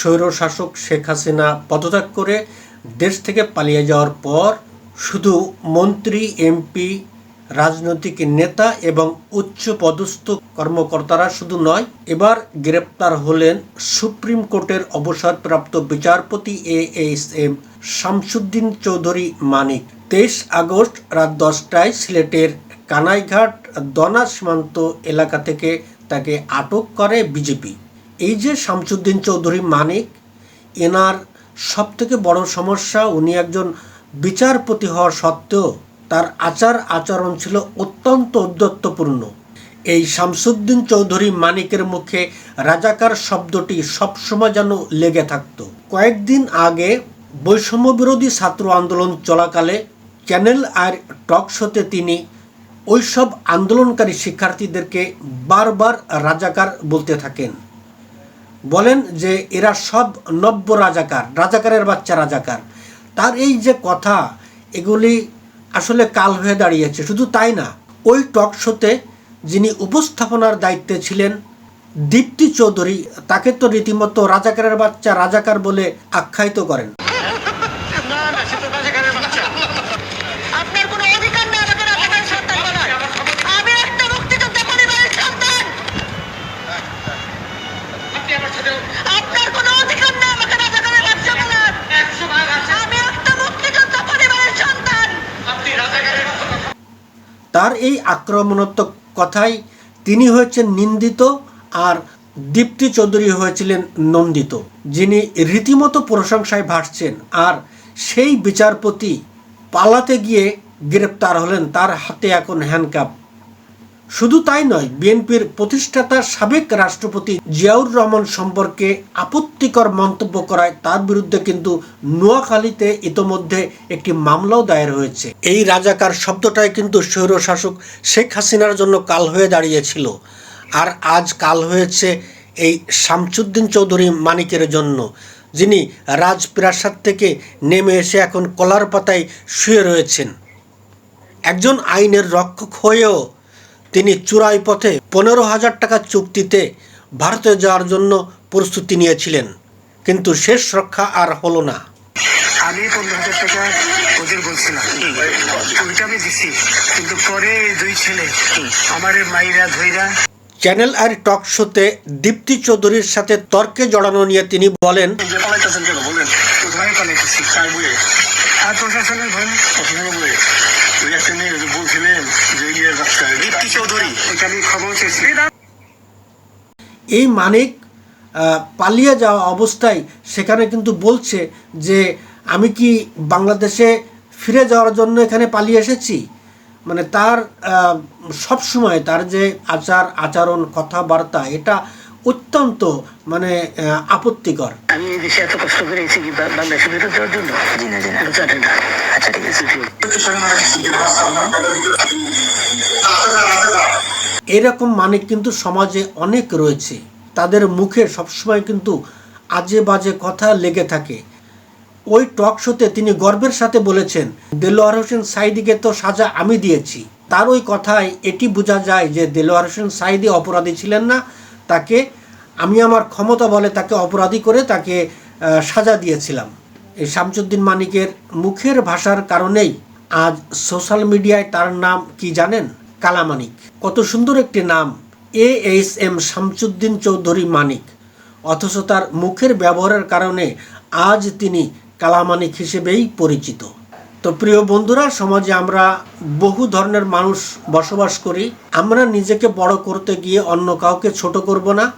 স্বৈরশাসক শেখ হাসিনা পদত্যাগ করে দেশ থেকে পালিয়ে যাওয়ার পর শুধু মন্ত্রী, এমপি, রাজনৈতিক নেতা এবং উচ্চ পদস্থ কর্মকর্তারা শুধু নয়, এবার গ্রেপ্তার হলেন সুপ্রিম কোর্টের অবসরপ্রাপ্ত বিচারপতি A S M Shamsuddin Chowdhury Manik. তেইশ আগস্ট রাত দশটায় সিলেটের কানাইঘাট দনা সীমান্ত এলাকা থেকে তাকে আটক করে বিজেপি। এই যে শামসুদ্দিন চৌধুরী মানিক, এনার সবথেকে বড় সমস্যা, উনি একজন বিচারপতি হওয়া সত্ত্বেও তার আচার আচরণ ছিল অত্যন্ত ঔদ্ধত্যপূর্ণ এই শামসুদ্দিন চৌধুরী মানিকের মুখে রাজাকার শব্দটি সবসময় যেন লেগে থাকত। কয়েকদিন আগে বৈষম্য বিরোধী ছাত্র আন্দোলন চলাকালে চ্যানেল আর টক শোতে তিনি ওইসব আন্দোলনকারী শিক্ষার্থীদেরকে বারবার রাজাকার বলতে থাকেন। বলেন যে এরা সব নব্য রাজাকার, রাজাকারের বাচ্চা রাজাকার। তার এই যে কথা, এগুলি আসলে কাল হয়ে দাঁড়িয়েছে, শুধু তাই না, ওই টক শোতে যিনি উপস্থাপনার দায়িত্বে ছিলেন, দীপ্তি চৌধুরী, তাকে তো রীতিমতো রাজাকারের বাচ্চা রাজাকার বলে আখ্যায়িত করেন। এই আক্রমণাত্মক কথাই তিনি হয়েছেন নিন্দিত আর দীপ্তি চৌধুরী হয়েছিলেন নন্দিত, যিনি রীতিমতো প্রশংসায় ভাসছেন আর সেই বিচারপতি পালাতে গিয়ে গ্রেপ্তার হলেন, তার হাতে এখন হ্যান্ডকাপ শুধু তাই নয়, বিএনপির প্রতিষ্ঠাতা সাবেক রাষ্ট্রপতি জিয়াউর রহমান সম্পর্কে আপত্তিকর মন্তব্য করায় তার বিরুদ্ধে কিন্তু নোয়াখালীতে ইতোমধ্যে একটি মামলাও দায়ের হয়েছে। এই রাজাকার শব্দটাই কিন্তু স্বৈরশাসক শেখ হাসিনার জন্য কাল হয়ে দাঁড়িয়েছিল। আর আজ কাল হয়েছে এই শামসুদ্দিন চৌধুরী মানিকের জন্য, যিনি রাজপ্রাসাদ থেকে নেমে এসে এখন কলার পাতায় শুয়ে রয়েছেন। একজন আইনের রক্ষক হয়েও তিনি চূড়াই পথে পনেরো হাজার টাকা চুক্তিতে ভারতে যাওয়ার জন্য প্রস্তুতি নিয়েছিলেন। কিন্তু শেষ রক্ষা আর হলো না। আমি পনেরো হাজার টাকা ওদের বলছিলাম। ওইটা আমি দিছি কিন্তু পরে দুই ছেলে আমার মাইরা ধইরা চ্যানেল আর টক শোতে দীপ্তি চৌধুরীর সাথে তর্কে জড়ানো নিয়ে তিনি বলেন আর প্রশাসনের ভয়। বলছিলেন যে ইয়ে দীপ্তি চৌধুরী। ওইটা আমি খবর চেয়েছি। এই মানিক পালিয়ে যাওয়া অবস্থায় সেখানে কিন্তু বলছে যে আমি কি বাংলাদেশে ফিরে যাওয়ার জন্য এখানে পালিয়ে এসেছি? মানে তার সব সময় তার যে আচার আচরণ কথাবার্তা এটা অত্যন্ত মানে আহ, আপত্তিকর। আমি এই দেশে এত কষ্ট করে এসেছি কি বাংলাদেশে ফেরত জন্য? জি না জি না। জানি না। আচ্ছা ঠিক আছে। এরকম মানে কিন্তু সমাজে অনেক রয়েছে। তাদের মুখে সবসময় কিন্তু আজে বাজে কথা লেগে থাকে। ওই টক শোতে তিনি গর্বের সাথে বলেছেন দেলোয়ার হোসেন সাইদিকে তো সাজা আমি দিয়েছি। তার ওই কথায় এটি বোঝা যায় যে দেলোয়ার হোসেন সাইদি অপরাধী ছিলেন না তাকে, আমি আমার ক্ষমতা বলে তাকে অপরাধী করে তাকে সাজা দিয়েছিলাম। এই শামসুদ্দিন মানিকের মুখের ভাষার কারণেই আজ সোশ্যাল মিডিয়ায় তার নাম কি জানেন? কালামানিক কত সুন্দর একটি নাম, A H M Shamsuddin Chowdhury Manik. অথচ তার মুখের ব্যবহারের কারণে আজ তিনি কালামানিক হিসেবেই পরিচিত। তো প্রিয় বন্ধুরা, সমাজে আমরা বহু ধরনের মানুষ বসবাস করি। আমরা নিজেকে বড় করতে গিয়ে অন্য কাউকে ছোট করব না।